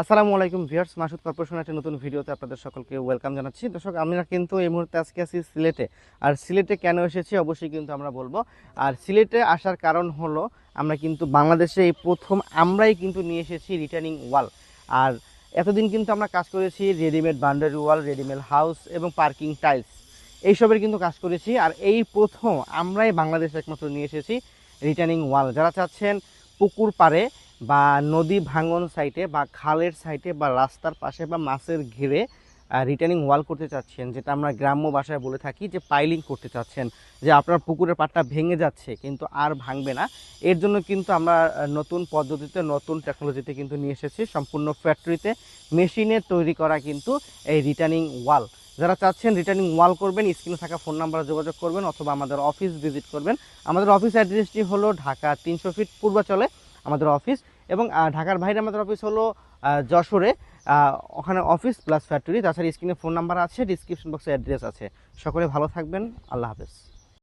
আসসালামু আলাইকুম viewers, Masud corporation একটা নতুন ভিডিওতে আপনাদের সকলকে ওয়েলকাম জানাচ্ছি। দর্শক, আমরা কিন্তু এই মুহূর্তে আজকে আছি সিলেটে। আর সিলেটে কেন এসেছি অবশ্যই কিন্তু আমরা বলব। আর সিলেটে আসার কারণ হলো, আমরা কিন্তু বাংলাদেশে এই প্রথম আমরাই কিন্তু নিয়ে এসেছি রিটার্নিং ওয়াল আর এতদিন কিন্তু আমরা কাজ করেছি readymade boundary wall readymade house এবং পার্কিং টাইলস এইসবের কিন্তু কাজ করেছি আর এই প্রথম আমরাই বাংলাদেশে একমাত্র নিয়ে এসেছি রিটার্নিং ওয়াল যারা চাচ্ছেন পুকুর পাড়ে বা নদী ভাঙন সাইটে বা খালের সাইটে বা রাস্তার পাশে বা মাছের ঘিরে রিটার্নিং ওয়াল করতে চাচ্ছেন, যেটা আমরা গ্রাম্য ভাষায় বলে থাকি যে পাইলিং করতে চাচ্ছেন, যে আপনার পুকুরের পাটটা ভেঙে যাচ্ছে কিন্তু আর ভাঙবে না। এর জন্য কিন্তু আমরা নতুন পদ্ধতিতে, নতুন টেকনোলজিতে কিন্তু নিয়ে এসেছি, সম্পূর্ণ ফ্যাক্টরিতে মেশিনে তৈরি করা কিন্তু এই রিটার্নিং ওয়াল যারা চাচ্ছেন রিটার্নিং ওয়াল করবেন স্ক্রিনে থাকা ফোন নাম্বারে যোগাযোগ করবেন অথবা আমাদের অফিস ভিজিট করবেন। আমাদের অফিস অ্যাড্রেসটি হলো ঢাকা তিনশো ফিট পূর্বাচলে আমাদের অফিস এবং ঢাকার বাইরে আমাদের অফিস হলো যশোরে। ওখানে অফিস প্লাস ফ্যাক্টরি। তাছাড়া স্ক্রিনে ফোন নাম্বার আছে, ডিসক্রিপশন বক্সে অ্যাড্রেস আছে। সকলে ভালো থাকবেন। আল্লাহ হাফেজ।